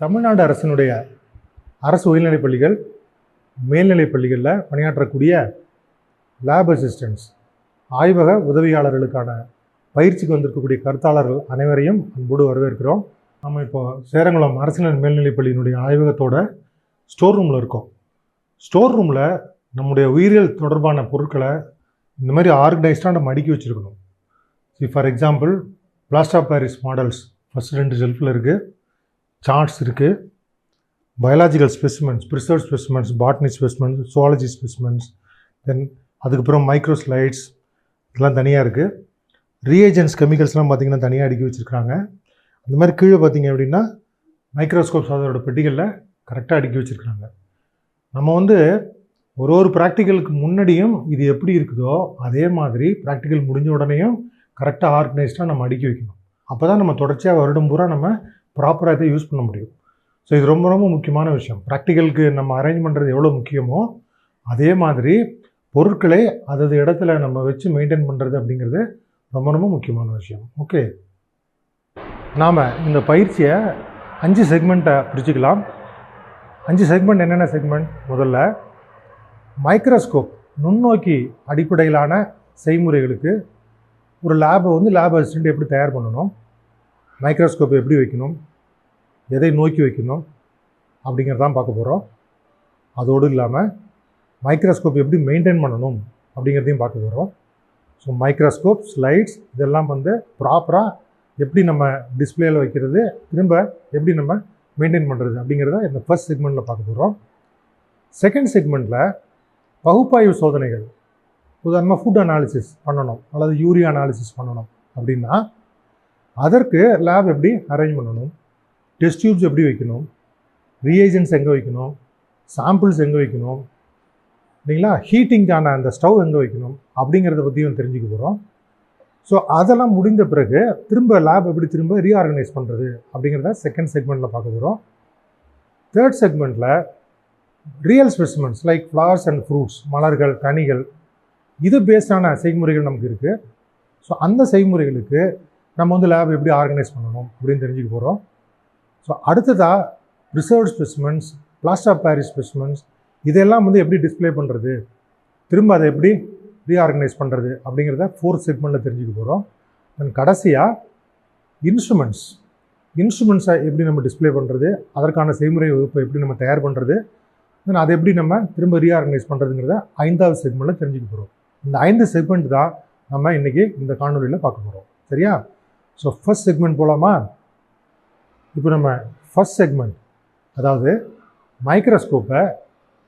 தமிழ்நாடு அரசினுடைய அரசு உயர்நிலைப் பள்ளிகள் மேல்நிலைப் பள்ளிகளில் பணியாற்றக்கூடிய லேப் அசிஸ்டன்ட்ஸ் ஆய்வக உதவியாளர்களுக்கான பயிற்சிக்கு வந்திருக்கக்கூடிய கருத்தாளர்கள் அனைவரையும் அன்போடு வரவேற்கிறோம். நம்ம இப்போ சேரங்குளம் அரசினர் மேல்நிலைப் பள்ளியினுடைய ஆய்வகத்தோட ஸ்டோர் ரூமில் இருக்கோம். ஸ்டோர் ரூமில் நம்முடைய உயிரியல் தொடர்பான பொருட்களை இந்த மாதிரி ஆர்கனைஸ்டாக நம்ம அடுக்கி வச்சுருக்கணும். For example plaster of Paris models first ரெண்டு ஷெல்ஃபில் இருக்குது சார்ட்ஸ் இருக்குது biological specimens preserve specimens botany specimens zoology specimens then அதுக்கப்புறம் மைக்ரோ ஸ்லைட்ஸ் இதெல்லாம் தனியாக இருக்குது ரீஏஜென்ட்ஸ் கெமிக்கல்ஸ்லாம் பார்த்திங்கன்னா தனியாக அடுக்கி வச்சுருக்காங்க அந்த மாதிரி கீழே பார்த்தீங்க அப்படின்னா மைக்ரோஸ்கோப்ஸ் அதோட பெட்டிகளில் கரெக்டாக அடுக்கி வச்சுருக்காங்க நம்ம வந்து ஒரு ஒரு ப்ராக்டிக்கலுக்கு முன்னாடியும் இது எப்படி இருக்குதோ அதே மாதிரி ப்ராக்டிக்கல் முடிஞ்ச உடனேயும் கரெக்டாக ஆர்கனைஸ்டாக நம்ம அடுக்கி வைக்கணும். அப்போ தான் நம்ம தொடர்ச்சியாக வருடம் பூரா நம்ம ப்ராப்பராக இதை யூஸ் பண்ண முடியும். ஸோ இது ரொம்ப ரொம்ப முக்கியமான விஷயம். ப்ராக்டிக்கலுக்கு நம்ம அரேஞ்ச் பண்ணுறது எவ்வளோ முக்கியமோ அதே மாதிரி பொருட்களை அதது இடத்துல நம்ம வச்சு மெயின்டைன் பண்ணுறது அப்படிங்கிறது ரொம்ப ரொம்ப முக்கியமான விஷயம். ஓகே நாம் இந்த பயிற்சியை அஞ்சு செக்மெண்ட்டை பிரிச்சுக்கலாம். அஞ்சு செக்மெண்ட் என்னென்ன செக்மெண்ட் முதல்ல மைக்ரோஸ்கோப் நுண்ணோக்கி அடிப்படையிலான செய்முறைகளுக்கு ஒரு லேபை வந்து லேப் அசிஸ்டண்ட் எப்படி தயார் பண்ணணும்? மைக்ரோஸ்கோப் எப்படி வைக்கணும்? எதை நோக்கி வைக்கணும் அப்படிங்கிறதான் பார்க்க போகிறோம் அதோடு இல்லாமல் மைக்ரோஸ்கோப் எப்படி மெயின்டைன் பண்ணணும் அப்படிங்கிறதையும் பார்க்க போகிறோம் ஸோ மைக்ரோஸ்கோப் ஸ்லைட்ஸ் இதெல்லாம் வந்து ப்ராப்பராக எப்படி நம்ம டிஸ்பிளேயில் வைக்கிறது திரும்ப எப்படி நம்ம மெயின்டைன் பண்ணுறது அப்படிங்கிறத இந்த ஃபர்ஸ்ட் செக்மெண்ட்டில் பார்க்க போகிறோம் செகண்ட் செக்மெண்ட்டில் பகுப்பாய்வு சோதனைகள் உதாரணமாக ஃபுட் அனாலிசிஸ் பண்ணணும் அல்லது யூரியா அனாலிசிஸ் பண்ணணும் அப்படின்னா அதற்கு லேப் எப்படி அரேஞ்ச் பண்ணணும்? டெஸ்ட் டியூப்ஸ் எப்படி வைக்கணும்? ரியேஜன்ஸ் எங்கே வைக்கணும்? சாம்பிள்ஸ் எங்கே வைக்கணும்? இல்லைங்களா? ஹீட்டிங்கான அந்த ஸ்டவ் எங்கே வைக்கணும்? அப்படிங்கிறத பற்றியும் தெரிஞ்சுக்க போகிறோம் ஸோ அதெல்லாம் முடிந்த பிறகு திரும்ப லேப் எப்படி திரும்ப ரீஆர்கனைஸ் பண்ணுறது அப்படிங்கிறத செகண்ட் செக்மெண்ட்டில் பார்க்க போகிறோம் தேர்ட் செக்மெண்ட்டில் real specimens like flowers and fruits மலர்கள் கனிகள் இது பேஸ்டான செய்முறைகள் நமக்கு இருக்குது ஸோ அந்த செய்முறைகளுக்கு நம்ம வந்து லேப் எப்படி ஆர்கனைஸ் பண்ணணும் அப்படின்னு தெரிஞ்சுக்க போகிறோம் ஸோ அடுத்ததாக reserve specimens plaster of Paris specimens இதெல்லாம் வந்து எப்படி டிஸ்ப்ளே பண்ணுறது திரும்ப அதை எப்படி ரீஆர்கனைஸ் பண்ணுறது அப்படிங்கிறத ஃபோர்த் செக்மெண்ட்டில் தெரிஞ்சுக்க போகிறோம் அண்ட் கடைசியாக இன்ஸ்ட்ருமெண்ட்ஸ் இன்ஸ்ட்ருமெண்ட்ஸை எப்படி நம்ம டிஸ்ப்ளே பண்ணுறது அதற்கான செய்முறை வகுப்பை எப்படி நம்ம தயார் பண்ணுறது தென் அதை எப்படி நம்ம திரும்ப ரீஆர்கனைஸ் பண்ணுறதுங்கிறத ஐந்தாவது செக்மெண்ட்டில் தெரிஞ்சுக்க போகிறோம் இந்த ஐந்து செக்மெண்ட் தான் நம்ம இன்றைக்கி இந்த காணொலியில் பார்க்க போகிறோம் சரியா? ஸோ ஃபஸ்ட் செக்மெண்ட் போகலாமா இப்போ நம்ம ஃபஸ்ட் செக்மெண்ட் அதாவது மைக்ரோஸ்கோப்பை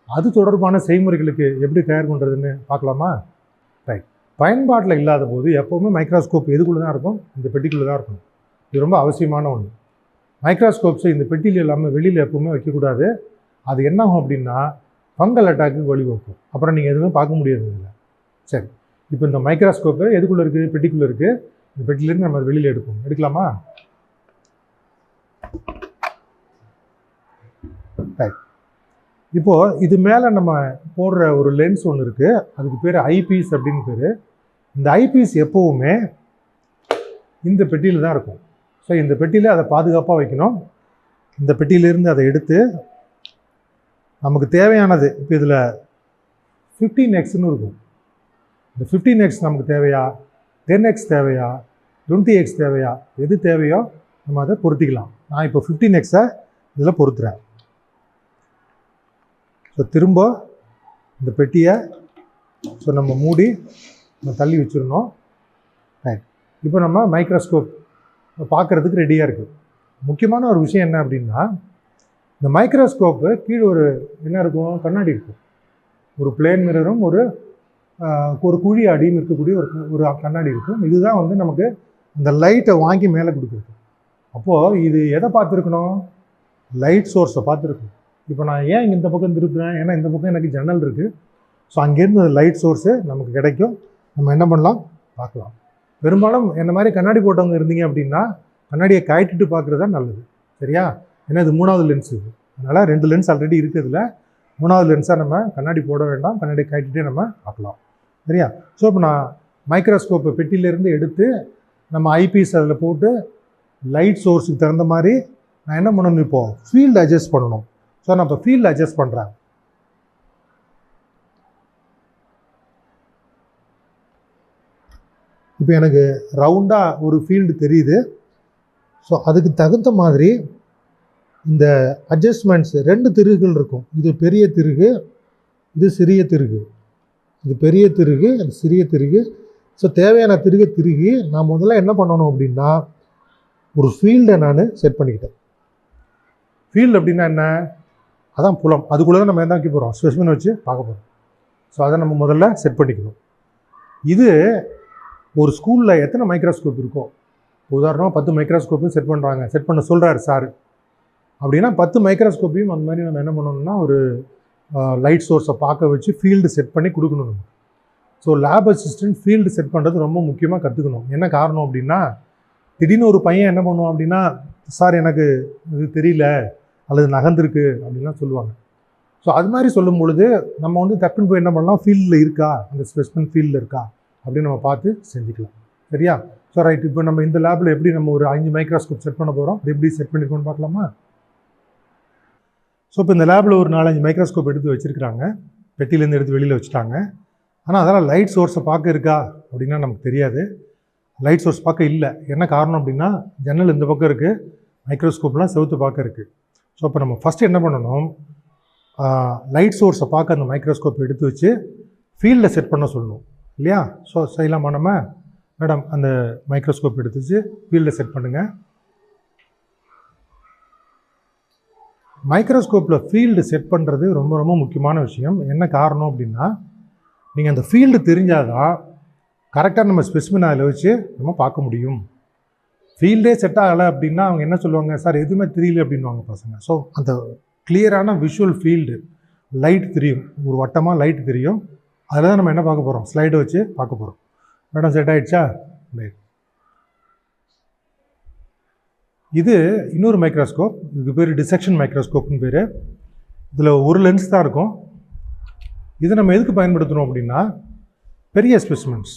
அது தொடர்பான செய்முறைகளுக்கு எப்படி தயார் பண்ணுறதுன்னு பார்க்கலாமா? ரைட் பயன்பாட்டில் இல்லாத போது எப்போவுமே மைக்ரோஸ்கோப் எதுக்குள்ளே தான் இருக்கும்? இந்த பெட்டிக்குள்ளே தான் இருக்கும் இது ரொம்ப அவசியமான ஒன்று மைக்ரோஸ்கோப்ஸை இந்த பெட்டியில் இல்லாமல் வெளியில் எப்போவுமே வைக்கக்கூடாது. அது என்ன ஆகும் அப்படின்னா ஃபங்கல் அட்டாக்கு வழிவகுக்கும் அப்புறம் நீங்கள் எதுவுமே பார்க்க முடியாது இதில். சரி. இப்போ இந்த மைக்ரோஸ்கோப்பு எதுக்குள்ளே இருக்குது பெட்டிக்குள்ளே இருக்குது இந்த பெட்டிலேருந்து நம்ம வெளியில் எடுப்போம். எடுக்கலாமா? ரைட் இப்போது இது மேலே நம்ம போடுற ஒரு லென்ஸ் ஒன்று இருக்குது அதுக்கு பேர் ஐபீஸ் அப்படின்னு பேர். இந்த ஐபீஸ் எப்போவுமே இந்த பெட்டியில் தான் இருக்கும். ஸோ இந்த பெட்டியில் அதை பாதுகாப்பாக வைக்கணும். இந்த பெட்டியிலேருந்து அதை எடுத்து நமக்கு தேவையானது இப்போ இதில் ஃபிஃப்டீன் எக்ஸ்னு இருக்கும். இந்த ஃபிஃப்டீன் எக்ஸ் நமக்கு தேவையா? டென் எக்ஸ் தேவையா? டுவெண்ட்டி எக்ஸ் தேவையா? எது தேவையோ நம்ம அதை பொருத்திக்கலாம். நான் இப்போ ஃபிஃப்டீன் எக்ஸை இதில் பொருத்துகிறேன் ஸோ திரும்ப இந்த பெட்டியை ஸோ நம்ம மூடி நம்ம தள்ளி வச்சிடணும். ரைட் இப்போ நம்ம மைக்ரோஸ்கோப் பார்க்குறதுக்கு ரெடியாக இருக்குது முக்கியமான ஒரு விஷயம் என்ன அப்படின்னா இந்த மைக்ரோஸ்கோப்பு கீழே ஒரு என்ன இருக்கும்? கண்ணாடி இருக்கும். ஒரு பிளேன் மிரரும் ஒரு ஒரு குழி அடியும் இருக்கக்கூடிய ஒரு ஒரு கண்ணாடி இருக்கும். இதுதான் வந்து நமக்கு இந்த லைட்டை வாங்கி மேலே கொடுக்குறது அப்போது இது எதை பார்த்துருக்கணும்? லைட் சோர்ஸை பார்த்துருக்கணும். இப்போ நான் ஏன் இங்கே இந்த பக்கம் திருப்புறேன்? ஏன்னா இந்த பக்கம் எனக்கு ஜன்னல் இருக்குது ஸோ அங்கேருந்து லைட் சோர்ஸு நமக்கு கிடைக்கும். நம்ம என்ன பண்ணலாம்? பார்க்கலாம். பெரும்பாலும் என்ன மாதிரி கண்ணாடி போட்டவங்க இருந்தீங்க அப்படின்னா கண்ணாடியை காய்ட்டுட்டு பார்க்குறது தான் நல்லது. சரியா? ஏன்னா இது மூணாவது லென்ஸ் இது. அதனால் ரெண்டு லென்ஸ் ஆல்ரெடி இருக்கிறதுல மூணாவது லென்ஸாக நம்ம கண்ணாடி போட வேண்டாம். கண்ணாடி காய்ட்டுட்டே நம்ம பார்க்கலாம். சரியா? ஸோ இப்போ நான் மைக்ரோஸ்கோப்பை பெட்டியிலேருந்து எடுத்து நம்ம ஐபிஎஸ் அதில் போட்டு லைட் சோர்ஸுக்கு தகுந்த மாதிரி நான் என்ன பண்ணணும்? இப்போது ஃபீல்டு அட்ஜஸ்ட் பண்ணணும். ஸோ நான் இப்போ ஃபீல்டு அட்ஜஸ்ட் பண்ணுறேன் இப்போ எனக்கு ரவுண்டாக ஒரு ஃபீல்டு தெரியுது. ஸோ அதுக்கு தகுந்த மாதிரி இந்த அட்ஜஸ்ட்மெண்ட்ஸ் ரெண்டு திருகுகள் இருக்கும். இது பெரிய திருகு இது சிறிய திருகு. இது பெரிய திருகு அது சிறிய திருகு. ஸோ தேவையான திருகு திருகி நான் முதல்ல என்ன பண்ணணும் அப்படின்னா ஒரு ஃபீல்டை நான் செட் பண்ணிக்கிட்டேன். ஃபீல்டு அப்படின்னா என்ன? அதான் புலம். அதுக்குள்ளே தான் நம்ம என்ன வைக்க போகிறோம் ஸ்பெசிமன் வச்சு பார்க்க போகிறோம் ஸோ அதை நம்ம முதல்ல செட் பண்ணிக்கணும். இது ஒரு ஸ்கூலில் எத்தனை மைக்ரோஸ்கோப் இருக்கோ? உதாரணமாக பத்து மைக்ரோஸ்கோப்பையும் செட் பண்ணுறாங்க செட் பண்ண சொல்கிறாரு சார். அப்படின்னா பத்து மைக்ரோஸ்கோப்பையும் அந்த மாதிரி நம்ம என்ன பண்ணணும்னா ஒரு லைட் சோர்ஸை பார்க்க வச்சு ஃபீல்டு செட் பண்ணி கொடுக்கணும் நம்ம. So lab assistant field set பண்ணுறது ரொம்ப முக்கியமாக கற்றுக்கணும் என்ன காரணம் அப்படின்னா திடீர்னு ஒரு பையன் என்ன பண்ணுவான் அப்படின்னா சார் எனக்கு இது தெரியல அல்லது நகர்ந்துருக்கு அப்படின்லாம் சொல்லுவாங்க. ஸோ அது மாதிரி சொல்லும் பொழுது நம்ம வந்து டக்குன்னு போய் என்ன பண்ணலாம் ஃபீல்டில் இருக்கா? அந்த ஸ்பெசிமன் ஃபீல்டில் இருக்கா? அப்படின்னு நம்ம பார்த்து செஞ்சுக்கலாம். சரியா? ஸோ ரைட் இப்போ நம்ம இந்த லேபில் எப்படி நம்ம ஒரு அஞ்சு மைக்ரோஸ்கோப் செட் பண்ண போகிறோம் அது எப்படி செட் பண்ணியிருக்கோம்னு பார்க்கலாமா? ஸோ இப்போ இந்த லேபில் ஒரு நாலஞ்சு மைக்ரோஸ்கோப் எடுத்து வச்சுருக்குறாங்க. பெட்டிலேருந்து எடுத்து வெளியில் வச்சுட்டாங்க. ஆனால் அதெல்லாம் லைட் சோர்ஸை பார்க்க இருக்கா? அப்படின்னா நமக்கு தெரியாது. லைட் சோர்ஸ் பார்க்க இல்லை. என்ன காரணம் அப்படின்னா ஜன்னல் இந்த பக்கம் இருக்குது மைக்ரோஸ்கோப்லாம் செவுத்து பார்க்க இருக்குது ஸோ அப்போ நம்ம ஃபஸ்ட்டு என்ன பண்ணணும்? லைட் சோர்ஸை பார்க்க அந்த மைக்ரோஸ்கோப் எடுத்து வச்சு ஃபீல்டில் செட் பண்ண சொல்லணும். இல்லையா? ஸோ செய்யலாமா நம்ம? மேடம் அந்த மைக்ரோஸ்கோப் எடுத்து வச்சு ஃபீல்டில் செட் பண்ணுங்கள் மைக்ரோஸ்கோப்பில் ஃபீல்டு செட் பண்ணுறது ரொம்ப ரொம்ப முக்கியமான விஷயம். என்ன காரணம் அப்படின்னா நீங்கள் அந்த ஃபீல்டு தெரிஞ்சாதான் கரெக்டாக நம்ம ஸ்பெசிமின் அதில் வச்சு நம்ம பார்க்க முடியும். ஃபீல்டே செட் ஆகலை அப்படின்னா அவங்க என்ன சொல்லுவாங்க? சார் எதுவுமே தெரியல அப்படின்வாங்க பசங்க. ஸோ அந்த கிளியரான விஷுவல் ஃபீல்டு லைட் தெரியும். ஒரு வட்டமாக லைட் தெரியும். அதில் தான் நம்ம என்ன பார்க்க போகிறோம் ஸ்லைடை வச்சு பார்க்க போகிறோம் மேடம் செட் ஆகிடுச்சா ரைட் இது இன்னொரு மைக்ரோஸ்கோப் இதுக்கு பேர் டிசெக்ஷன் மைக்ரோஸ்கோப்னு பேர். இதில் ஒரு லென்ஸ் தான் இருக்கும். இதை நம்ம எதுக்கு பயன்படுத்தணும் அப்படின்னா பெரிய ஸ்பெசிமெண்ட்ஸ்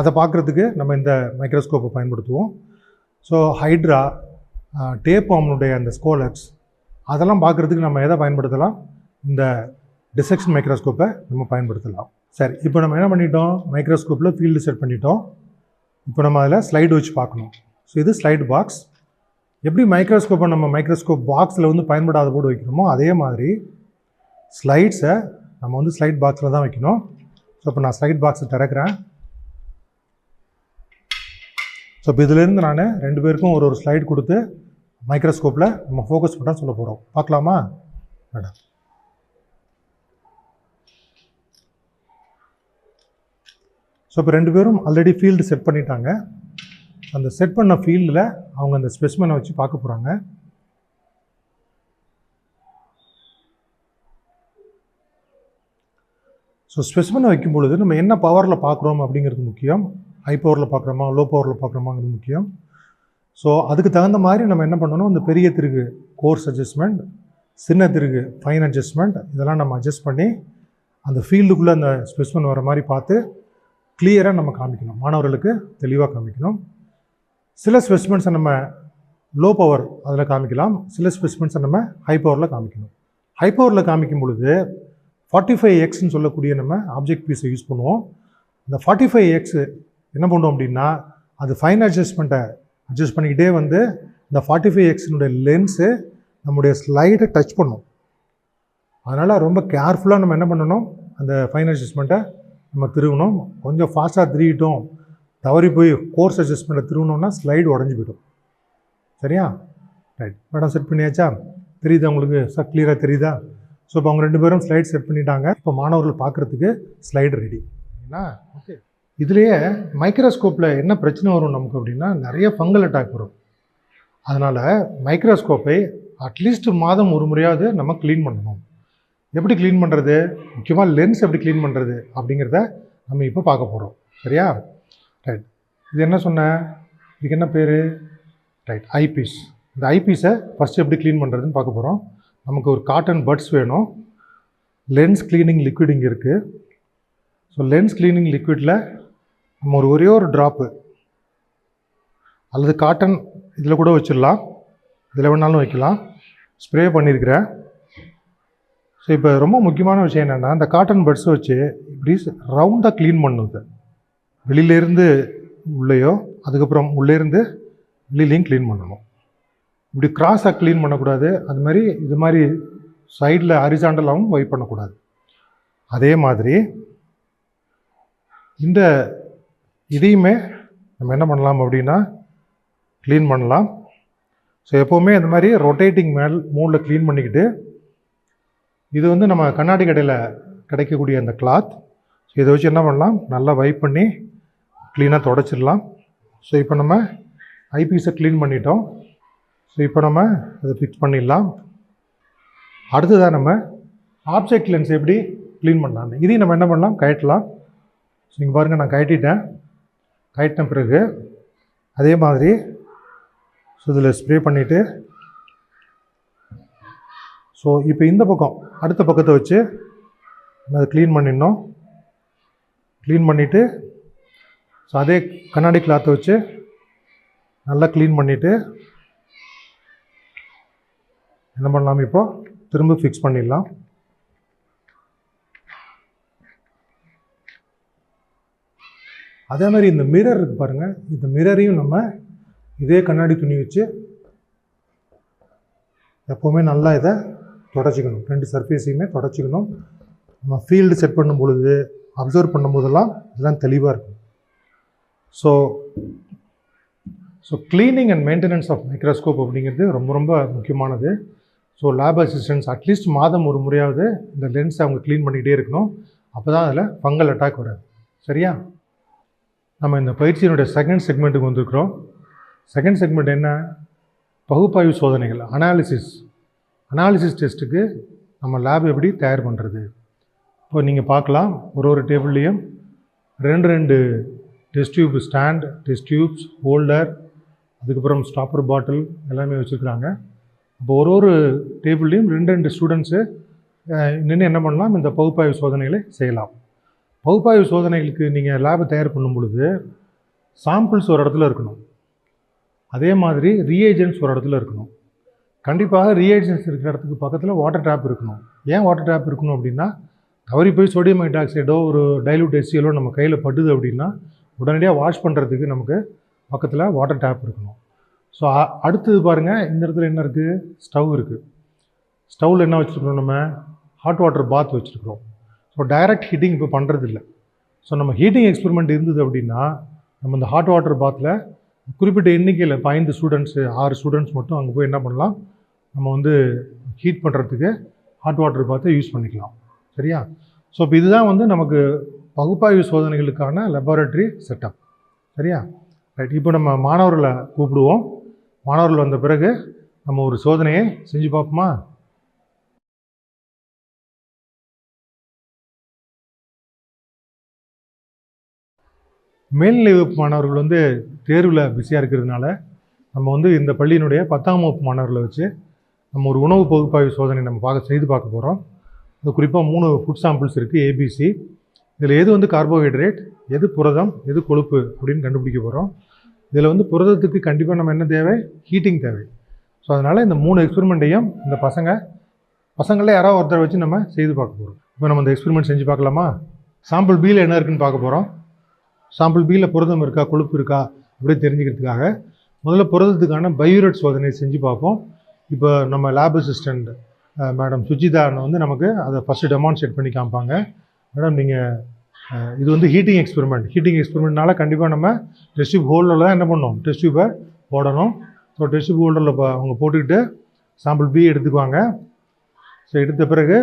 அதை பார்க்குறதுக்கு நம்ம இந்த மைக்ரோஸ்கோப்பை பயன்படுத்துவோம். ஸோ ஹைட்ரா டேப்பாம்னுடைய அந்த ஸ்கோலக்ஸ் அதெல்லாம் பார்க்குறதுக்கு நம்ம எதை பயன்படுத்தலாம்? இந்த டிசெக்ஷன் மைக்ரோஸ்கோப்பை நம்ம பயன்படுத்தலாம். சரி இப்போ நம்ம என்ன பண்ணிட்டோம்? மைக்ரோஸ்கோப்பில் ஃபீல்டு செட் பண்ணிட்டோம். இப்போ நம்ம அதில் ஸ்லைடு வச்சு பார்க்கணும். ஸோ இது ஸ்லைடு பாக்ஸ் எப்படி மைக்ரோஸ்கோப்பை நம்ம மைக்ரோஸ்கோப் பாக்ஸில் வந்து பயன்படாத போர்டு வைக்கிறோமோ அதே மாதிரி ஸ்லைட்ஸை நம்ம வந்து ஸ்லைட் பாக்ஸில் தான் வைக்கணும். ஸோ இப்போ நான் ஸ்லைட் பாக்ஸை திறக்கிறேன். ஸோ இப்போ இதுலேருந்து நான் ரெண்டு பேருக்கும் ஒரு ஒரு ஸ்லைடு கொடுத்து மைக்ரோஸ்கோப்பில் நம்ம ஃபோக்கஸ் பண்ண சொல்ல போகிறோம் பார்க்கலாமா? மேடம் ஸோ இப்போ ரெண்டு பேரும் ஆல்ரெடி ஃபீல்டு செட் பண்ணிட்டாங்க. அந்த செட் பண்ண ஃபீல்டில் அவங்க அந்த ஸ்பெசிமனை வச்சு பார்க்க போகிறாங்க ஸோ ஸ்பெசிமனை வைக்கும் பொழுது நம்ம என்ன பவரில் பார்க்குறோம் அப்படிங்கிறது முக்கியம். ஹை பவரில் பார்க்குறோமா லோ பவரில் பார்க்குறோமாங்கிறது முக்கியம். ஸோ அதுக்கு தகுந்த மாதிரி நம்ம என்ன பண்ணணும்? இந்த பெரிய திருகு கோர்ஸ் அட்ஜஸ்ட்மெண்ட் சின்ன திருகு ஃபைன் அட்ஜஸ்ட்மெண்ட் இதெல்லாம் நம்ம அட்ஜஸ்ட் பண்ணி அந்த ஃபீல்டுக்குள்ளே அந்த ஸ்பெசிமன் வர மாதிரி பார்த்து கிளியராக நம்ம காமிக்கணும். மாணவர்களுக்கு தெளிவாக காமிக்கணும். சில ஸ்பெசிமெண்ட்ஸை நம்ம லோ பவர் அதில் காமிக்கலாம். சில ஸ்பெசிமெண்ட்ஸை நம்ம ஹை பவரில் காமிக்கணும். ஹை பவரில் காமிக்கும் பொழுது ஃபார்ட்டி ஃபைவ் எக்ஸ்ன்னு சொல்லக்கூடிய நம்ம ஆப்ஜெக்ட் பீஸை யூஸ் பண்ணுவோம். இந்த ஃபார்ட்டி ஃபைவ் எக்ஸு என்ன பண்ணுவோம் அப்படின்னா அது ஃபைன் அட்ஜஸ்ட்மெண்ட்டை அட்ஜஸ்ட் பண்ணிக்கிட்டே வந்து இந்த ஃபார்ட்டி ஃபைவ் எக்ஸினுடைய லென்ஸு நம்முடைய ஸ்லைடை டச் பண்ணும். அதனால் ரொம்ப கேர்ஃபுல்லாக நம்ம என்ன பண்ணணும் அந்த ஃபைன் அட்ஜஸ்ட்மெண்ட்டை நம்ம திருவணும் கொஞ்சம் ஃபாஸ்ட்டாக திருவிட்டோம் தவறி போய் கோர்ஸ் அட்ஜஸ்ட்மெண்ட்டை திருவணும்னா ஸ்லைடு உடஞ்சி போயிடும். சரியா? ரைட் மேடம் செட் பண்ணியாச்சா? தெரியுதா உங்களுக்கு? சார் கிளியராக தெரியுதா? ஸோ இப்போ அவங்க ரெண்டு பேரும் ஸ்லைட் செட் பண்ணிட்டாங்க. இப்போ மாணவர்கள் பார்க்குறதுக்கு ஸ்லைடு ரெடி ஏன்னா ஓகே இதுலேயே மைக்ரோஸ்கோப்பில் என்ன பிரச்சனை வரும் நமக்கு அப்படின்னா நிறைய ஃபங்கல் அட்டாக் வரும். அதனால் மைக்ரோஸ்கோப்பை அட்லீஸ்ட் மாதம் ஒரு முறையாவது நம்ம க்ளீன் பண்ணணும். எப்படி க்ளீன் பண்ணுறது முக்கியமாக லென்ஸ் எப்படி க்ளீன் பண்ணுறது அப்படிங்கிறத நம்ம இப்போ பார்க்க போகிறோம் சரியா? ரைட் இது என்ன சொன்னேன் இதுக்கு என்ன பேர்? ரைட் ஐபீஸ் இந்த ஐபீஸை ஃபஸ்ட்டு எப்படி க்ளீன் பண்ணுறதுன்னு பார்க்க போகிறோம் நமக்கு ஒரு காட்டன் பட்ஸ் வேணும். லென்ஸ் க்ளீனிங் லிக்விட் இங்கே இருக்குது ஸோ லென்ஸ் க்ளீனிங் லிக்விடில் நம்ம ஒரு ஒரே ஒரு ட்ராப்பு அல்லது காட்டன் இதில் கூட வச்சிடலாம். இதில் வேணாலும் வைக்கலாம். ஸ்ப்ரே பண்ணியிருக்கிறேன் ஸோ இப்போ ரொம்ப முக்கியமான விஷயம் என்னென்னா இந்த காட்டன் பட்ஸ் வச்சு இப்படி ரவுண்டாக க்ளீன் பண்ணுது வெளியிலேருந்து உள்ளேயோ அதுக்கப்புறம் உள்ளேருந்து வெளியிலையும் க்ளீன் பண்ணணும். இப்படி கிராஸாக க்ளீன் பண்ணக்கூடாது. அது மாதிரி இது மாதிரி சைடில் ஹரிசாண்டலாகவும் வைப் பண்ணக்கூடாது. அதே மாதிரி இந்த இதையுமே நம்ம என்ன பண்ணலாம் அப்படின்னா க்ளீன் பண்ணலாம். ஸோ எப்போவுமே இந்த மாதிரி ரொட்டேட்டிங் மேல் மூடில் க்ளீன் பண்ணிக்கிட்டு இது வந்து நம்ம கண்ணாடி கடையில் கிடைக்கக்கூடிய அந்த கிளாத் ஸோ இதை வச்சு என்ன பண்ணலாம்? நல்லா வைப் பண்ணி க்ளீனாக தொடச்சிடலாம். ஸோ இப்போ நம்ம ஐபீஸை க்ளீன் பண்ணிட்டோம். ஸோ இப்போ நம்ம அதை ஃபிக்ஸ் பண்ணிடலாம். அடுத்ததாக நம்ம ஆப்ஜெக்ட் லென்ஸ் எப்படி க்ளீன் பண்ணலாம் இதையும் நம்ம என்ன பண்ணலாம்? கயட்டலாம் ஸோ இங்கே பாருங்கள் நான் கயட்டிட்டேன் கயட்டின பிறகு அதே மாதிரி ஸோ இதில் ஸ்ப்ரே பண்ணிவிட்டு ஸோ இப்போ இந்த பக்கம் அடுத்த பக்கத்தை வச்சு நம்ம அதை க்ளீன் பண்ணிடணும். க்ளீன் பண்ணிவிட்டு ஸோ அதே கண்ணாடி கிளாத்தை வச்சு நல்லா க்ளீன் பண்ணிவிட்டு என்ன பண்ணலாம் இப்போது திரும்ப ஃபிக்ஸ் பண்ணிடலாம். அதே மாதிரி இந்த மிரர் இருக்கு பாருங்கள் இந்த மிரரையும் நம்ம இதே கண்ணாடி துணி வச்சு எப்போவுமே நல்லா இதை தொடச்சிக்கணும். ரெண்டு சர்ஃபேஸையுமே தொடச்சிக்கணும். நம்ம ஃபீல்டு செட் பண்ணும் பொழுது அப்சர்வ் பண்ணும்போதெல்லாம் இதெல்லாம் தெளிவாக இருக்கும். So so cleaning and maintenance of microscope அப்படிங்கிறது ரொம்ப ரொம்ப முக்கியமானது. ஸோ லேப் அசிஸ்டன்ஸ் அட்லீஸ்ட் மாதம் ஒரு முறையாவது இந்த லென்ஸை அவங்க க்ளீன் பண்ணிக்கிட்டே இருக்கணும். அப்போ தான் அதில் ஃபங்கல் அட்டாக் வராது. சரியா? நம்ம இந்த பயிற்சியினுடைய செகண்ட் செக்மெண்ட்டுக்கு வந்திருக்கிறோம். செகண்ட் செக்மெண்ட் என்ன? பகுப்பாய்வு சோதனைகள் அனாலிசிஸ் அனாலிசிஸ் டெஸ்ட்டுக்கு நம்ம லேப் எப்படி தயார் பண்ணுறது இப்போ நீங்கள் பார்க்கலாம். ஒரு ஒரு டேபிள்லேயும் ரெண்டு ரெண்டு test tube stand test tubes holder அதுக்கப்புறம் ஸ்டாப்பர் பாட்டில் எல்லாமே வச்சுருக்குறாங்க. அப்போ ஒரு ஒரு டேபிள்லேயும் ரெண்டு ரெண்டு ஸ்டூடெண்ட்ஸு நின்று என்ன பண்ணலாம்? இந்த பகுப்பாய்வு சோதனைகளை செய்யலாம். பகுப்பாய்வு சோதனைகளுக்கு நீங்கள் லேபை தயார் பண்ணும் பொழுது சாம்பிள்ஸ் ஒரு இடத்துல இருக்கணும். அதே மாதிரி ரீஏஜென்ட்ஸ் ஒரு இடத்துல இருக்கணும். கண்டிப்பாக ரீஏஜென்ட்ஸ் இருக்கிற இடத்துக்கு பக்கத்தில் வாட்டர் டேப் இருக்கணும். ஏன் வாட்டர் டேப் இருக்கணும் அப்படின்னா தவறி போய் சோடியம் ஹைட்ராக்சைடோ ஒரு டைலூட் எஸ்சியலோ நம்ம கையில் பட்டுது அப்படின்னா உடனடியாக வாஷ் பண்ணுறதுக்கு நமக்கு பக்கத்தில் வாட்டர் டேப் இருக்கணும். ஸோ அடுத்தது பாருங்கள் இந்த இடத்துல என்ன இருக்குது ஸ்டவ் இருக்குது ஸ்டவ்வில் என்ன வச்சுருக்கோம் நம்ம? ஹாட் வாட்டர் பாத் வச்சுருக்குறோம். ஸோ டைரக்ட் ஹீட்டிங் இப்போ பண்ணுறதில்ல ஸோ நம்ம ஹீட்டிங் எக்ஸ்பெரிமெண்ட் இருந்தது அப்படின்னா நம்ம இந்த ஹாட் வாட்டர் பாத்தில் குறிப்பிட்ட எண்ணிக்கையில் இப்போ ஐந்து ஸ்டூடெண்ட்ஸு ஆறு ஸ்டூடெண்ட்ஸ் மட்டும் அங்கே போய் என்ன பண்ணலாம்? நம்ம வந்து ஹீட் பண்ணுறதுக்கு ஹாட் வாட்டர் பாத்தை யூஸ் பண்ணிக்கலாம். சரியா? ஸோ இப்போ இதுதான் வந்து நமக்கு பகுப்பாய்வு சோதனைகளுக்கான லெபார்டரி செட்டப் சரியா? ரைட் இப்போ நம்ம மாணவர்களை கூப்பிடுவோம். மாணவர்கள் வந்த பிறகு நம்ம ஒரு சோதனையை செஞ்சு பார்ப்போமா? மேல்நிலை வகுப்பு மாணவர்கள் வந்து தேர்வில் பிஸியாக இருக்கிறதுனால நம்ம வந்து இந்த பள்ளியினுடைய பத்தாம் வகுப்பு மாணவர்களை வச்சு நம்ம ஒரு உணவு பகுப்பாய்வு சோதனை நம்ம பார்க்க செய்து பார்க்க போகிறோம் அது குறிப்பாக மூணு ஃபுட் சாம்பிள்ஸ் இருக்குது ஏபிசி இதில் எது வந்து கார்போஹைட்ரேட் எது புரதம் எது கொழுப்பு அப்படின்னு கண்டுபிடிக்க போகிறோம் இதில் வந்து புரதத்துக்கு கண்டிப்பாக நம்ம என்ன தேவை? ஹீட்டிங் தேவை. ஸோ அதனால் இந்த மூணு எக்ஸ்பெரிமெண்ட்டையும் இந்த பசங்க பசங்களே யாராவது ஒருத்தரை வச்சு நம்ம செய்து பார்க்க போகிறோம் இப்போ நம்ம இந்த எக்ஸ்பெரிமெண்ட் செஞ்சு பார்க்கலாமா? சாம்பிள் பியில் என்ன இருக்குன்னு பார்க்க போகிறோம் சாம்பிள் பியில் புரதம் இருக்கா கொழுப்பு இருக்கா அப்படி தெரிஞ்சுக்கிறதுக்காக முதல்ல புரதத்துக்கான பயோரட் சோதனை செஞ்சு பார்ப்போம். இப்போ நம்ம லேப் அசிஸ்டண்ட் மேடம் சுஜிதா வந்து நமக்கு அதை ஃபஸ்ட்டு டெமான்ஸ்ட்ரேட் பண்ணி காமிப்பாங்க. மேடம் நீங்கள் இது வந்து ஹீட்டிங் எக்ஸ்பெரிமெண்ட் ஹீட்டிங் எக்ஸ்பெரிமெண்ட்னால கண்டிப்பாக நம்ம டெஸ்ட் டியூப் ஹோல்டரில் தான் என்ன பண்ணோம்? டெஸ்ட் டியூப்பை போடணும். ஸோ டெஸ்ட் டியூப் ஹோல்டரில் அவங்க போட்டுக்கிட்டு சாம்பிள் பி எடுத்துக்குவாங்க. ஸோ எடுத்த பிறகு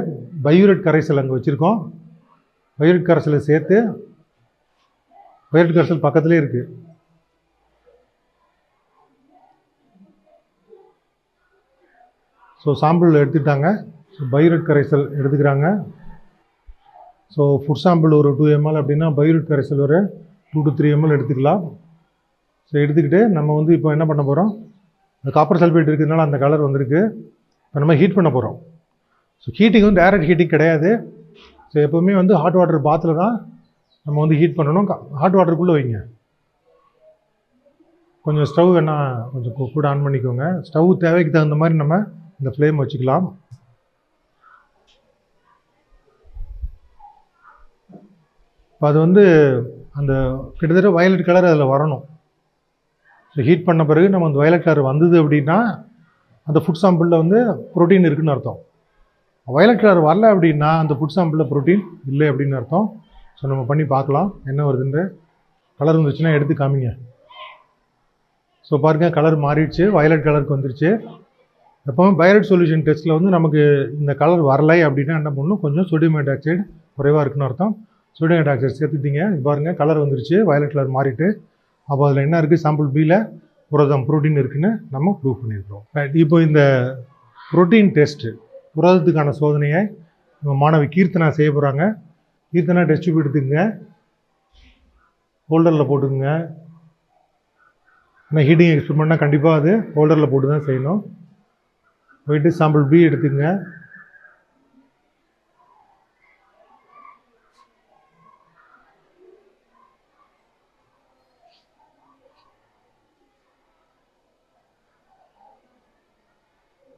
பயூரட் கரைசல் அங்கே வச்சுருக்கோம். பயூரட் கரைசலை சேர்த்து பயோரட் கரைசல் பக்கத்துலேயே இருக்குது ஸோ சாம்பிள் எடுத்துக்கிட்டாங்க. ஸோ பைரட் கரைசல் எடுத்துக்கிறாங்க. ஸோ ஃபுட் சாம்பிள் ஒரு டூ எம்எல் அப்படின்னா பைரட் கரைசல் ஒரு டூ டு த்ரீ எம்எல் எடுத்துக்கலாம். ஸோ எடுத்துக்கிட்டு நம்ம வந்து இப்போ என்ன பண்ண போகிறோம் இந்த காப்பர் சல்ஃபேட் இருக்கிறதுனால அந்த கலர் வந்திருக்கு. இப்போ நம்ம ஹீட் பண்ண போகிறோம் ஸோ ஹீட்டிங் வந்து டைரக்ட் ஹீட்டிங் கிடையாது. ஸோ எப்போவுமே வந்து ஹாட் வாட்டர் பாத்தில் தான் நம்ம வந்து ஹீட் பண்ணணும். ஹாட் வாட்டருக்குள்ளே வைங்க. கொஞ்சம் ஸ்டவ் வேணால் கொஞ்சம் கூட ஆன் பண்ணிக்கோங்க. ஸ்டவ் தேவைக்கு தகுந்த மாதிரி நம்ம இந்த ஃப்ளேம் வச்சுக்கலாம். இப்போ அது வந்து அந்த கிட்டத்தட்ட வயலட் கலர் அதில் வரணும். ஸோ ஹீட் பண்ண பிறகு நம்ம அந்த வயலட் கலர் வந்தது அப்படின்னா அந்த ஃபுட் சாம்பிளில் வந்து புரோட்டீன் இருக்குதுன்னு அர்த்தம். வயலட் கலர் வரல அப்படின்னா அந்த ஃபுட் சாம்பிளில் புரோட்டீன் இல்லை அப்படின்னு அர்த்தம். ஸோ நம்ம பண்ணி பார்க்கலாம். என்ன வருதுன்ற? கலர் வந்துச்சுன்னா எடுத்து காமிங்க. ஸோ பாருங்க கலர் மாறிடுச்சு. வயலட் கலருக்கு வந்துருச்சு. எப்போவுமே வயலட் சொல்யூஷன் டெஸ்ட்டில் வந்து நமக்கு இந்த கலர் வரலை அப்படின்னா என்ன பண்ணணும்? கொஞ்சம் சோடியம் ஹைட்ராக்சைடு குறைவாக இருக்குன்னு அர்த்தம். சோடியம் ஹைட்ராக்சைடு சேர்த்துட்டீங்க. பாருங்கள் கலர் வந்துருச்சு. வயலட் கலர் மாறிட்டு. அப்போ அதில் என்ன இருக்குது சாம்பிள் பியில் புரதம் புரோட்டீன் இருக்குதுன்னு நம்ம ப்ரூவ் பண்ணியிருக்கிறோம். இப்போ இந்த புரோட்டீன் டெஸ்ட்டு புரதத்துக்கான சோதனையை மாணவி கீர்த்தனா செய்ய போகிறாங்க கீர்த்தனா டெஸ்ட் டியூப் எடுத்துக்கங்க ஹோல்டரில் போட்டுக்குங்க. ஆனால் ஹீட்டிங் எக்ஸ்பெரிமெண்ட்னா கண்டிப்பாக அது ஹோல்டரில் போட்டு தான் செய்யணும். போயிட்டு சாம்பிள் பி எடுத்துக்கங்க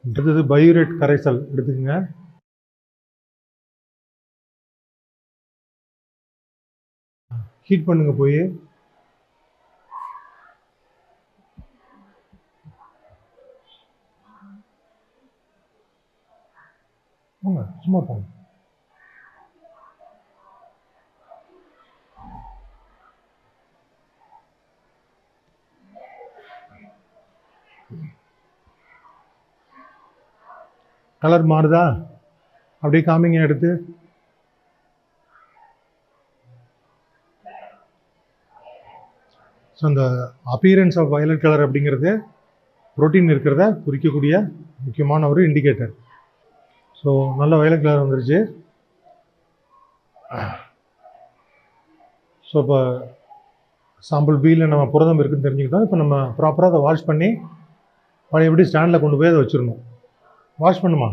அடுத்தது பயோரேட் கரைசல் எடுத்துக்கங்க. ஹீட் பண்ணுங்க போய். போங்க சும்மா போங்க. கலர் மாறுதா? அப்படியே காமிங்க எடுத்து. ஸோ அந்த அப்பியரன்ஸ் ஆஃப் வயலட் கலர் அப்படிங்கிறது புரோட்டீன் இருக்கிறத குறிக்கக்கூடிய முக்கியமான ஒரு இண்டிகேட்டர் ஸோ நல்ல வயலட் கலர் வந்துருச்சு. ஸோ இப்போ சாம்பிள் பியில் நம்ம புரதம் இருக்குதுன்னு தெரிஞ்சுக்கிட்டோம். இப்போ நம்ம ப்ராப்பராக அதை வாஷ் பண்ணி பழையபடி ஸ்டாண்டில் கொண்டு போய் அதை வச்சிடணும். வாஷ் பண்ணுமா?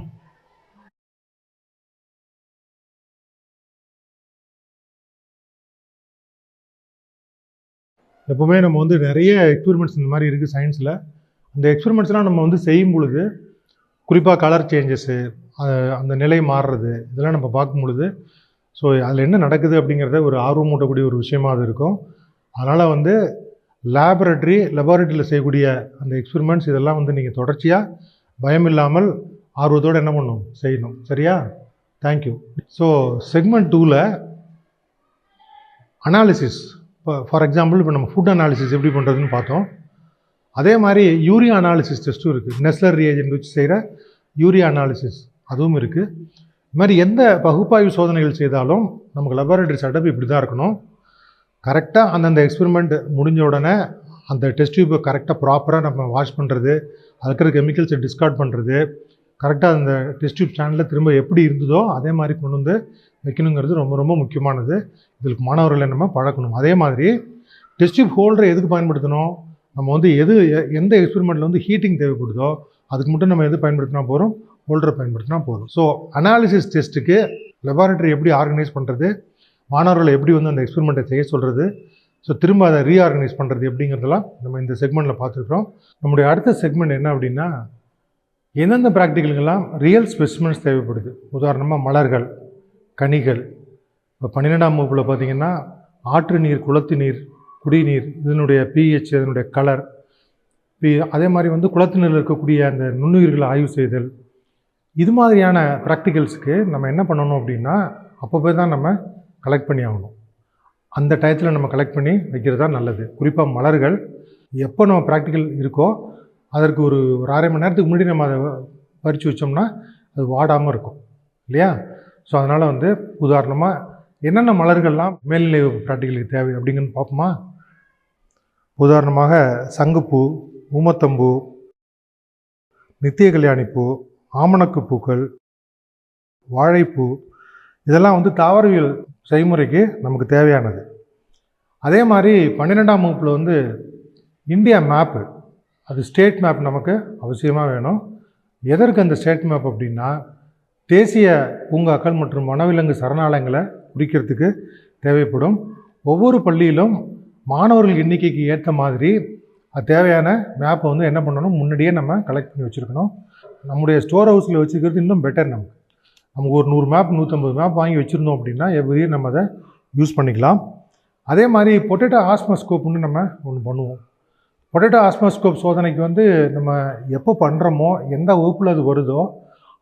எப்போவுமே நம்ம வந்து நிறைய எக்ஸ்பெரிமெண்ட்ஸ் இந்த மாதிரி இருக்குது சயின்ஸில் அந்த எக்ஸ்பெரிமெண்ட்ஸ்லாம் நம்ம வந்து செய்யும் பொழுது குறிப்பாக கலர் சேஞ்சஸ்ஸு அந்த நிலை மாறுறது இதெல்லாம் நம்ம பார்க்கும் பொழுது ஸோ அதில் என்ன நடக்குது அப்படிங்கிறத ஒரு ஆர்வம் ஊட்டக்கூடிய ஒரு விஷயமாக அது இருக்கும். அதனால் வந்து லேபரட்டரி லெபார்ட்டரியில் செய்யக்கூடிய அந்த எக்ஸ்பெரிமெண்ட்ஸ் இதெல்லாம் வந்து நீங்கள் தொடர்ச்சியாக பயம் இல்லாமல் ஆர்வத்தோடு என்ன பண்ணணும்? செய்யணும். சரியா? தேங்க்யூ ஸோ செக்மெண்ட் டூவில் அனாலிசிஸ் இப்போ ஃபார் எக்ஸாம்பிள் இப்போ நம்ம ஃபுட் அனாலிசிஸ் எப்படி பண்ணுறதுன்னு பார்த்தோம். அதே மாதிரி யூரியா அனாலிசிஸ் டெஸ்ட்டும் இருக்குது நெஸ்லர் ரியேஜென்ட் வச்சு செய்கிற யூரியா அனாலிசிஸ் அதுவும் இருக்குது இது மாதிரி எந்த பகுப்பாய்வு சோதனைகள் செய்தாலும் நமக்கு லெபார்டரி செட்டப் இப்படி தான் இருக்கணும் கரெக்டாக அந்தந்த எக்ஸ்பெரிமெண்ட் முடிஞ்ச உடனே அந்த டெஸ்ட் டியூப்பை கரெக்டாக ப்ராப்பராக நம்ம வாஷ் பண்ணுறது அதுக்கு இருக்கிற கெமிக்கல்ஸை டிஸ்கார்ட் பண்ணுறது கரெக்டாக அந்த டெஸ்ட் டியூப் ஸ்டாண்டில் திரும்ப எப்படி இருந்ததோ அதே மாதிரி கொண்டு வந்து வைக்கணுங்கிறது ரொம்ப ரொம்ப முக்கியமானது. இதுக்கு மாணவர்களை நம்ம பழக்கணும். அதே மாதிரி டெஸ்ட் டியூப் ஹோல்டரை எதுக்கு பயன்படுத்தணும்? நம்ம வந்து எது எந்த எக்ஸ்பெரிமெண்ட்டில் வந்து ஹீட்டிங் தேவைப்படுதோ அதுக்கு மட்டும் நம்ம எது பயன்படுத்தினா போகிறோம் ஹோல்டரை பயன்படுத்தினா போதும். ஸோ அனாலிசிஸ் டெஸ்ட்டுக்கு லெபார்டரி எப்படி ஆர்கனைஸ் பண்ணுறது மாணவர்களை எப்படி வந்து அந்த எக்ஸ்பெரிமெண்ட்டை செய்ய சொல்கிறது ஸோ திரும்ப அதை ரீஆர்கனைஸ் பண்ணுறது எப்படிங்கிறதெல்லாம் நம்ம இந்த செக்மெண்ட்டில் பார்த்துருக்குறோம். நம்முடைய அடுத்த செக்மெண்ட் என்ன அப்படின்னா எந்தெந்த ப்ராக்டிக்கலுக்கெல்லாம் ரியல் ஸ்பெசிமெண்ட்ஸ் தேவைப்படுது? உதாரணமாக மலர்கள். கனிகள். இப்போ பன்னிரெண்டாம் வகுப்பில் பார்த்தீங்கன்னா ஆற்று நீர் குளத்து நீர் குடிநீர் இதனுடைய பிஹெச் இதனுடைய கலர் பி அதே மாதிரி வந்து குளத்து நீரில் இருக்கக்கூடிய அந்த நுண்ணுயிர்களை ஆய்வு செய்தல். இது மாதிரியான ப்ராக்டிகல்ஸுக்கு நம்ம என்ன பண்ணணும் அப்படின்னா அப்பப்போ தான் நம்ம கலெக்ட் பண்ணி ஆகணும். அந்த டயத்தில் நம்ம கலெக்ட் பண்ணி வைக்கிறது தான் நல்லது. குறிப்பாக மலர்கள் எப்போ நம்ம ப்ராக்டிக்கல் இருக்கோ அதற்கு ஒரு ஒரு அரை மணி நேரத்துக்கு முன்னாடி நம்ம அதை பறித்து வச்சோம்னா அது வாடாமல் இருக்கும். இல்லையா? ஸோ அதனால் வந்து உதாரணமாக என்னென்ன மலர்கள்லாம் மேல்நிலை பிராட்டிகளுக்கு தேவை அப்படிங்கன்னு பார்ப்போமா? உதாரணமாக சங்குப்பூ ஊமத்தம்பூ நித்திய கல்யாணிப்பூ ஆமணக்கு பூக்கள் வாழைப்பூ இதெல்லாம் வந்து தாவரவியல் செய்முறைக்கு நமக்கு தேவையானது. அதே மாதிரி பன்னிரெண்டாம் வகுப்பில் வந்து இந்தியா மேப்பு அது ஸ்டேட் மேப் நமக்கு அவசியமாக வேணும். எதற்கு அந்த ஸ்டேட் மேப் அப்படின்னா தேசிய பூங்காக்கள் மற்றும் வனவிலங்கு சரணாலயங்களை குறிக்கிறதுக்கு தேவைப்படும் ஒவ்வொரு பள்ளியிலும் மாணவர்கள் எண்ணிக்கைக்கு ஏற்ற மாதிரி அது தேவையான மேப்பை வந்து என்ன பண்ணணும்? முன்னாடியே நம்ம கலெக்ட் பண்ணி வச்சுருக்கணும். நம்முடைய ஸ்டோர் ஹவுஸில் வச்சுக்கிறது இன்னும் பெட்டர் நமக்கு. நமக்கு ஒரு நூறு மேப் நூற்றம்பது மேப் வாங்கி வச்சுருந்தோம் அப்படின்னா எவ்ரி நம்ம அதை யூஸ் பண்ணிக்கலாம். அதே மாதிரி பொட்டேட்டோ ஆஸ்மோஸ்கோப்னு நம்ம ஒன்று பண்ணுவோம். பொட்டேட்டோ ஆஸ்மோஸ்கோப் சோதனைக்கு வந்து நம்ம எப்போ பண்ணுறோமோ எந்த வகுப்பில் அது வருதோ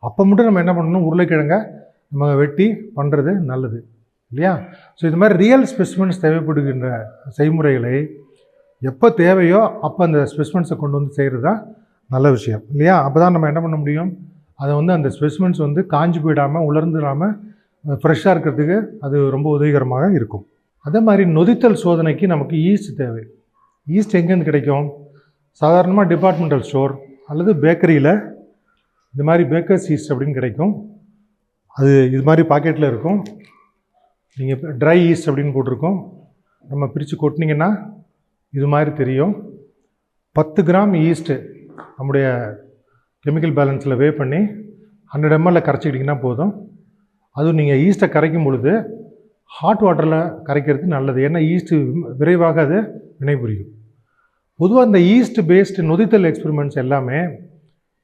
அப்போ மட்டும் நம்ம என்ன பண்ணணும்? உருளைக்கிழங்க நம்ம வெட்டி பண்ணுறது நல்லது. இல்லையா? ஸோ இது மாதிரி ரியல் ஸ்பெசிமென்ஸ் தேவைப்படுகின்ற செய்முறைகளை எப்போ தேவையோ அப்போ அந்த ஸ்பெசிமெண்ட்ஸை கொண்டு வந்து செய்கிறது தான் நல்ல விஷயம். இல்லையா? அப்போ தான் நம்ம என்ன பண்ண முடியும்? அதை வந்து அந்த ஸ்பெசிமெண்ட்ஸ் வந்து காஞ்சி போயிடாமல் உலர்ந்துடாமல் ஃப்ரெஷ்ஷாக இருக்கிறதுக்கு அது ரொம்ப உதவிகரமாக இருக்கும். அதே மாதிரி நொதித்தல் சோதனைக்கு நமக்கு ஈஸ்ட் தேவை. ஈஸ்ட் எங்கேருந்து கிடைக்கும்? சாதாரணமாக டிபார்ட்மெண்டல் ஸ்டோர் அல்லது பேக்கரியில் இந்த மாதிரி பேக்கர்ஸ் ஈஸ்ட் அப்படின்னு கிடைக்கும். அது இது மாதிரி பாக்கெட்டில் இருக்கும். நீங்கள் ட்ரை ஈஸ்ட் அப்படின்னு போட்டிருக்கோம். நம்ம பிரித்து கொட்டினீங்கன்னா இது மாதிரி தெரியும். பத்து கிராம் ஈஸ்ட்டு நம்முடைய கெமிக்கல் பேலன்ஸில் வே பண்ணி ஹண்ட்ரட் எம்எல்ல கரைச்சிக்கிட்டிங்கன்னா போதும். அதுவும் நீங்கள் ஈஸ்ட்டை கரைக்கும் பொழுது ஹாட் வாட்டரில் கரைக்கிறது நல்லது. ஏன்னா ஈஸ்ட்டு விரைவாக அது வினைபுரியும். பொதுவாக இந்த ஈஸ்ட் பேஸ்டு நொதித்தல் எக்ஸ்பெரிமெண்ட்ஸ் எல்லாமே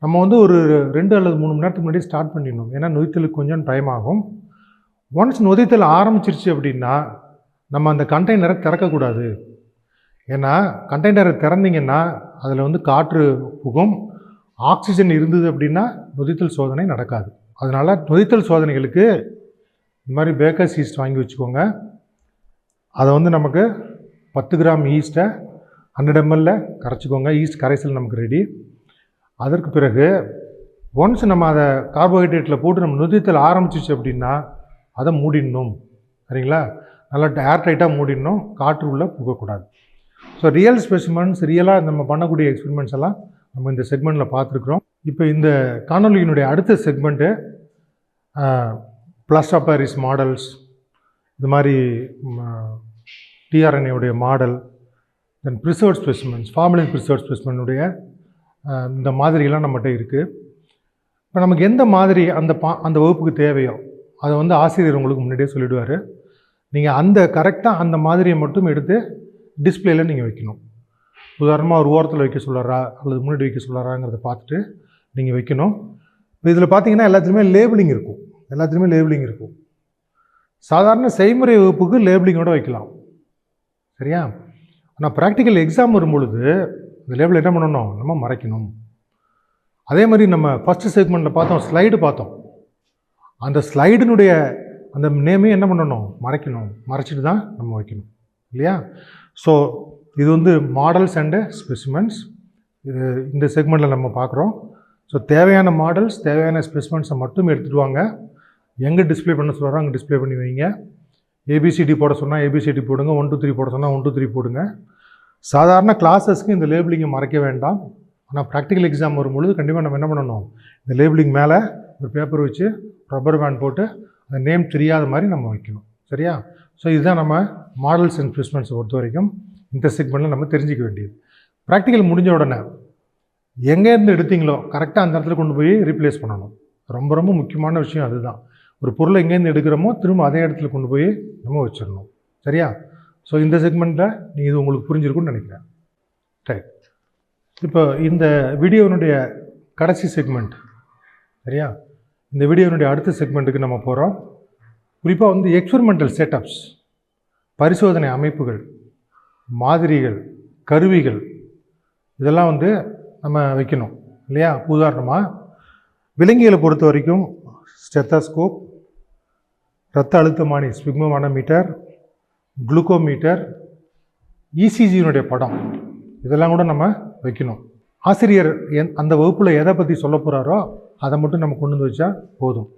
நம்ம வந்து ஒரு ரெண்டு அல்லது மூணு மணி நேரத்துக்கு முன்னாடி ஸ்டார்ட் பண்ணிடணும். ஏன்னா நொதித்தலுக்கு கொஞ்சம் டைம் ஆகும். ஒன்ஸ் நொதித்தல் ஆரம்பிச்சிருச்சு அப்படின்னா நம்ம அந்த கண்டெய்னரை திறக்கக்கூடாது. ஏன்னா கண்டெய்னரை திறந்தீங்கன்னா அதில் வந்து காற்று புகும். ஆக்சிஜன் இருந்தது அப்படின்னா நொதித்தல் சோதனை நடக்காது. அதனால் நொதித்தல் சோதனைகளுக்கு இந்த மாதிரி பேக்கர்ஸ் ஈஸ்ட் வாங்கி வச்சுக்கோங்க. அதை வந்து நமக்கு பத்து கிராம் ஈஸ்ட்டை ஹண்ட்ரட் எம்எல்ல கரைச்சிக்கோங்க. ஈஸ்ட் கரைசல் நமக்கு ரெடி அதற்கு பிறகு ஒன்ஸ் நம்ம அதை கார்போஹைட்ரேட்டில் போட்டு நம்ம நுதித்தல் ஆரம்பிச்சிச்சு அப்படின்னா அதை மூடிடணும். சரிங்களா? நல்லா ஏர் டைட்டாக மூடிடணும். காற்று உள்ளே புகக்கூடாது. ஸோ ரியல் ஸ்பெசிமென்ஸ் ரியலாக நம்ம பண்ணக்கூடிய எக்ஸ்பெரிமெண்ட்ஸ் எல்லாம் நம்ம இந்த செக்மெண்ட்டில் பார்த்துருக்குறோம். இப்போ இந்த காணொலியினுடைய அடுத்த segment plus of Paris models இது மாதிரி டிஆர்என்ஏவுடைய model then preserve specimens formalin preserve ஸ்பெசிமெனுடைய இந்த மாதிரிலாம் நம்மகிட்ட இருக்குது இப்போ நமக்கு எந்த மாதிரி அந்த பா அந்த வகுப்புக்கு தேவையோ அதை வந்து ஆசிரியர் உங்களுக்கு முன்னாடியே சொல்லிடுவார். நீங்கள் அந்த கரெக்டாக அந்த மாதிரியை மட்டும் எடுத்து டிஸ்பிளேல நீங்கள் வைக்கணும். உதாரணமாக ஒரு ஓரத்தில் வைக்க சொல்கிறாரா அல்லது முன்னாடி வைக்க சொல்கிறாராங்கிறத பார்த்துட்டு நீங்கள் வைக்கணும். இப்போ இதில் பார்த்தீங்கன்னா எல்லாத்துலேயுமே லேபிளிங் இருக்கும். எல்லாத்துலேயுமே லேபிளிங் இருக்கும். சாதாரண செய்முறை வகுப்புக்கு லேபிளிங்கோடு வைக்கலாம். சரியா? ஆனால் ப்ராக்டிக்கல் எக்ஸாம் வரும்பொழுது இந்த லேபிள் என்ன பண்ணணும்? நம்ம மறைக்கணும். அதே மாதிரி நம்ம ஃபஸ்ட்டு செக்மெண்ட்டில் பார்த்தோம் ஸ்லைடு பார்த்தோம். அந்த ஸ்லைடினுடைய அந்த நேமே என்ன பண்ணணும்? மறைக்கணும். மறைச்சிட்டு தான் நம்ம வைக்கணும். இல்லையா? ஸோ இது வந்து மாடல்ஸ் அண்டு ஸ்பெசிமெண்ட்ஸ் இது இந்த செக்மெண்ட்டில் நம்ம பார்க்குறோம். ஸோ தேவையான மாடல்ஸ் தேவையான ஸ்பெசிமெண்ட்ஸை மட்டும் எடுத்துகிட்டு வாங்க எங்கே டிஸ்ப்ளே பண்ண சொல்கிறோம் அங்கே டிஸ்ப்ளே பண்ணி வைங்க. ஏபிசிடி போட சொன்னால் ஏபிசிடி போடுங்க. ஒன் டூ த்ரீ போட சொன்னால் ஒன் டூ த்ரீ போடுங்க. சாதாரண கிளாஸஸ்க்கு இந்த லேபிளிங்கை மறைக்க வேண்டாம். ஆனால் ப்ராக்டிக்கல் எக்ஸாம் வரும்பொழுது கண்டிப்பாக நம்ம என்ன பண்ணணும்? இந்த லேபிளிங் மேலே ஒரு பேப்பர் வச்சு ரப்பர் பேண்ட் போட்டு அந்த நேம் தெரியாத மாதிரி நம்ம வைக்கணும். சரியா? ஸோ இதுதான் நம்ம மாடல்ஸ் அண்ட் ஸ்பெசிமென்ஸை பொறுத்த வரைக்கும் இந்த செக்மெண்ட்டில் நம்ம தெரிஞ்சிக்க வேண்டியது. ப்ராக்டிக்கல் முடிஞ்ச உடனே எங்கேருந்து எடுத்தீங்களோ கரெக்டாக அந்த இடத்துல கொண்டு போய் ரீப்ளேஸ் பண்ணணும். ரொம்ப ரொம்ப முக்கியமான விஷயம் அதுதான். ஒரு பொருளை எங்கேருந்து எடுக்கிறோமோ திரும்ப அதே இடத்துல கொண்டு போய் நம்ம வச்சிடணும். சரியா? ஸோ இந்த செக்மெண்ட்டில் நீ இது உங்களுக்கு புரிஞ்சிருக்கும்னு நினைக்கிறேன். ரைட் இப்போ இந்த வீடியோனுடைய கடைசி செக்மெண்ட் சரியா? இந்த வீடியோனுடைய அடுத்த செக்மெண்ட்டுக்கு நம்ம போகிறோம் குறிப்பாக வந்து எக்ஸ்பெரிமெண்டல் செட்டப்ஸ் பரிசோதனை அமைப்புகள் மாதிரிகள் கருவிகள் இதெல்லாம் வந்து நம்ம வைக்கணும். இல்லையா? உதாரணமாக விலங்கியலை பொறுத்த வரைக்கும் ஸ்டெத்தாஸ்கோப் இரத்த அழுத்தமானி ஸ்பிக்மோமானோமீட்டர் குளுக்கோமீட்டர் இசிஜியினுடைய படம். இதெல்லாம் கூட நம்ம வைக்கணும். ஆசிரியர் எந் அந்த வகுப்பில் எதை பற்றி சொல்ல போகிறாரோ அதை மட்டும் நம்ம கொண்டு வந்து வச்சா போதும்.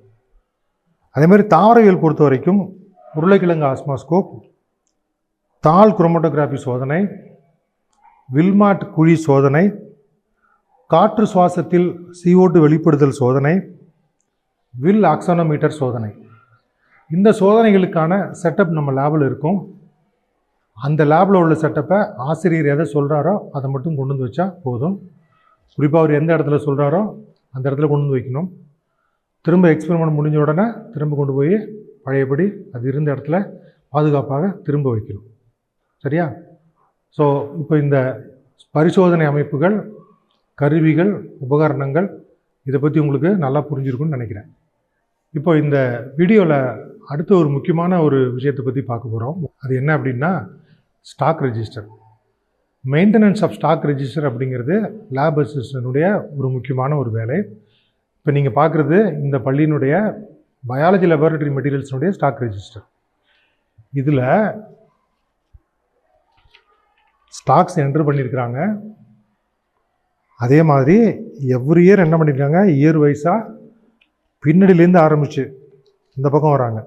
அதே மாதிரி தாவரவியல் பொறுத்த வரைக்கும் உருளைக்கிழங்கு ஆஸ்மாஸ்கோப் தாள் குரோமட்டோகிராஃபி சோதனை வில்மாட் குழி சோதனை காற்று சுவாசத்தில் சிஓட்டு வெளிப்படுதல் சோதனை வில் ஆக்சானோமீட்டர் சோதனை. இந்த சோதனைகளுக்கான செட்டப் நம்ம லேபில் இருக்கும். அந்த லேபில் உள்ள செட்டப்பை ஆசிரியர் எதை சொல்கிறாரோ அதை மட்டும் கொண்டு வந்து வச்சா போதும். குறிப்பாக அவர் எந்த இடத்துல சொல்கிறாரோ அந்த இடத்துல கொண்டு வந்து வைக்கணும். திரும்ப எக்ஸ்பெரிமெண்ட் முடிஞ்ச உடனே திரும்ப கொண்டு போய் பழையபடி அது இருந்த இடத்துல பாதுகாப்பாக திரும்ப வைக்கணும். சரியா? ஸோ இப்போ இந்த பரிசோதனை அமைப்புகள் கருவிகள் உபகரணங்கள் இதை பற்றி உங்களுக்கு நல்லா புரிஞ்சிருக்குன்னு நினைக்கிறேன். இப்போ இந்த வீடியோவில் அடுத்த ஒரு முக்கியமான ஒரு விஷயத்தை பற்றி பார்க்க போகிறோம் அது என்ன அப்படின்னா stock register maintenance of stock register அப்படிங்கிறது லேப் அசிஸ்டனுடைய ஒரு முக்கியமான ஒரு வேலை. இப்போ நீங்கள் பார்க்குறது இந்த பள்ளியினுடைய பயாலஜி லெபார்டரி மெட்டீரியல்ஸினுடைய ஸ்டாக் ரெஜிஸ்டர் இதில் ஸ்டாக்ஸ் என்ட்ரு பண்ணியிருக்கிறாங்க. அதே மாதிரி எவ்ரி இயர் என்ன பண்ணியிருக்காங்க? இயர் வைஸாக பின்னாடியிலேருந்து ஆரம்பித்து இந்த பக்கம் வராங்க.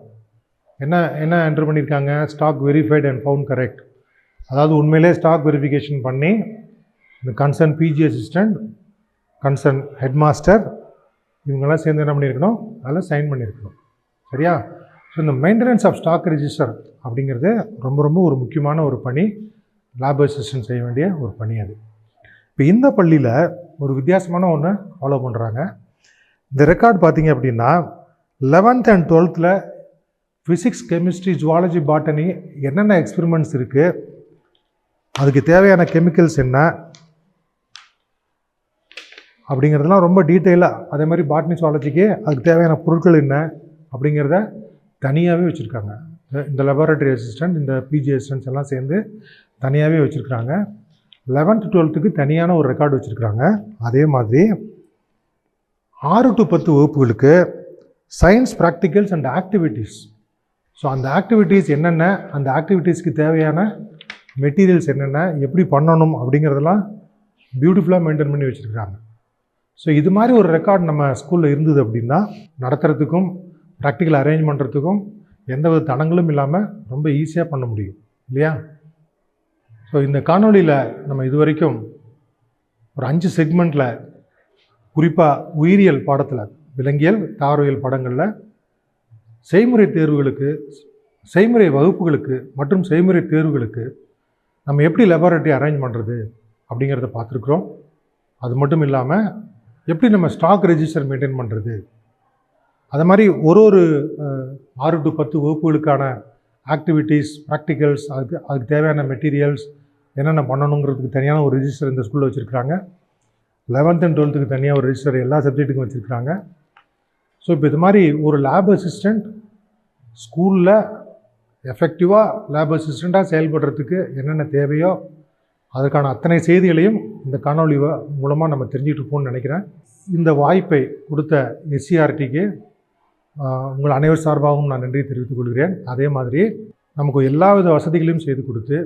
என்ன என்ன என்ட்ரு பண்ணியிருக்காங்க stock verified and found correct அதாவது உண்மையிலே ஸ்டாக் வெரிஃபிகேஷன் பண்ணி இந்த concern PG assistant concern head master இவங்கெல்லாம் சேர்ந்து என்ன பண்ணியிருக்கணும் அதில் சைன் பண்ணியிருக்கணும் சரியா? ஸோ இந்த மெயின்டெனன்ஸ் ஆஃப் ஸ்டாக் ரெஜிஸ்டர் அப்படிங்கிறது ரொம்ப ரொம்ப ஒரு முக்கியமான ஒரு பணி. லேப் அசிஸ்டன்ட் செய்ய வேண்டிய ஒரு பணி அது. இப்போ இந்த பள்ளியில் ஒரு வித்தியாசமான ஒன்று ஃபாலோ பண்ணுறாங்க இந்த ரெக்கார்ட் பார்த்தீங்க அப்படின்னா லெவன்த் அண்ட் டுவெல்த்தில் ஃபிசிக்ஸ் கெமிஸ்ட்ரி ஜுவாலஜி பாட்டனி என்னென்ன எக்ஸ்பெரிமெண்ட்ஸ் இருக்குது அதுக்கு தேவையான கெமிக்கல்ஸ் என்ன? அப்படிங்கிறதுலாம் ரொம்ப டீட்டெயிலாக அதே மாதிரி பாட்னி ஜுவாலஜிக்கு அதுக்கு தேவையான பொருட்கள் என்ன? அப்படிங்கிறத தனியாகவே வச்சுருக்காங்க. இந்த லெபார்டரி அசிஸ்டண்ட் இந்த பிஜி அசிஸ்டன்ட்ஸ் எல்லாம் சேர்ந்து தனியாகவே வச்சுருக்குறாங்க. லெவன்த்து டுவெல்த்துக்கு தனியான ஒரு ரெக்கார்டு வச்சுருக்குறாங்க. அதே மாதிரி ஆறு டு பத்து வகுப்புகளுக்கு science practicals and activities so அந்த ஆக்டிவிட்டீஸ் என்னென்ன அந்த ஆக்டிவிட்டீஸ்க்கு தேவையான மெட்டீரியல்ஸ் என்னென்ன எப்படி பண்ணணும் அப்படிங்கிறதெல்லாம் பியூட்டிஃபுல்லாக மெயின்டைன் பண்ணி வச்சுருக்காங்க ஸோ இது மாதிரி ஒரு ரெக்கார்ட் நம்ம ஸ்கூலில் இருந்தது அப்படின்னா நடத்துறதுக்கும் ப்ராக்டிக்கல் அரேஞ்ச் பண்ணுறதுக்கும் எந்த வித தடங்களும் இல்லாமல் ரொம்ப ஈஸியாக பண்ண முடியும். இல்லையா? ஸோ இந்த காணொளியில் நம்ம இது வரைக்கும் ஒரு அஞ்சு செக்மெண்ட்டில் குறிப்பாக உயிரியல் பாடத்தில் விலங்கியல் தாவரவியல் பாடங்களில் செய்முறை தேர்வுகளுக்கு செய்முறை வகுப்புகளுக்கு மற்றும் செய்முறை தேர்வுகளுக்கு நம்ம எப்படி லெபார்ட்டரி அரேஞ்ச் பண்ணுறது அப்படிங்கிறத பார்த்துருக்குறோம். அது மட்டும் இல்லாமல் எப்படி நம்ம ஸ்டாக் ரெஜிஸ்டர் மெயின்டைன் பண்ணுறது அது மாதிரி ஒரு ஒரு ஆறு டு பத்து வகுப்புகளுக்கான ஆக்டிவிட்டீஸ் ப்ராக்டிக்கல்ஸ் அதுக்கு அதுக்கு தேவையான மெட்டீரியல்ஸ் என்னென்ன பண்ணணுங்கிறதுக்கு தனியான ஒரு ரிஜிஸ்டர் இந்த ஸ்கூலில் வச்சுருக்காங்க லெவன்த் அண்ட் டுவெல்த்துக்கு தனியாக ஒரு ரிஜிஸ்டர் எல்லா சப்ஜெக்ட்டுக்கும் வச்சுருக்காங்க ஸோ இப்போ இது மாதிரி ஒரு லேப் அசிஸ்டண்ட் ஸ்கூலில் எஃபெக்டிவாக லேப் அசிஸ்டண்ட்டாக செயல்படுறதுக்கு என்னென்ன தேவையோ அதற்கான அத்தனை செய்திகளையும் இந்த காணொலி மூலமாக நம்ம தெரிஞ்சுட்டு இருப்போம்னு நினைக்கிறேன். இந்த வாய்ப்பை கொடுத்த எஸ்சிஆர்டிக்கு உங்கள் அனைவர் சார்பாகவும் நான் நன்றி தெரிவித்துக் கொள்கிறேன். அதே மாதிரி நமக்கு எல்லா வித வசதிகளையும் செய்து கொடுத்து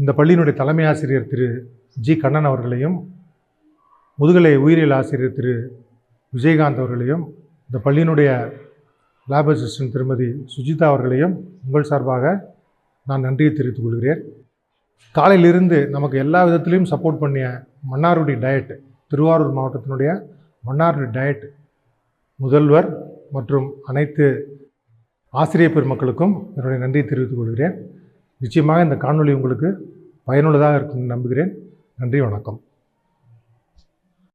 இந்த பள்ளியினுடைய தலைமை ஆசிரியர் திரு ஜி கண்ணன் அவர்களையும் முதுகலை உயிரியல் ஆசிரியர் திரு விஜயகாந்த் அவர்களையும் இந்த பள்ளியினுடைய லேப் அசிஸ்டன்ட் திருமதி சுஜிதா அவர்களையும் உங்கள் சார்பாக நான் நன்றியை தெரிவித்துக் கொள்கிறேன். காலையிலிருந்து நமக்கு எல்லா விதத்திலையும் சப்போர்ட் பண்ணிய மன்னாருடைய டயட் திருவாரூர் மாவட்டத்தினுடைய மன்னாருடைய டயட் முதல்வர் மற்றும் அனைத்து ஆசிரியர் பெருமக்களுக்கும் என்னுடைய நன்றியை தெரிவித்துக் கொள்கிறேன். நிச்சயமாக இந்த காணொலி உங்களுக்கு பயனுள்ளதாக இருக்கும் நம்புகிறேன். நன்றி வணக்கம்.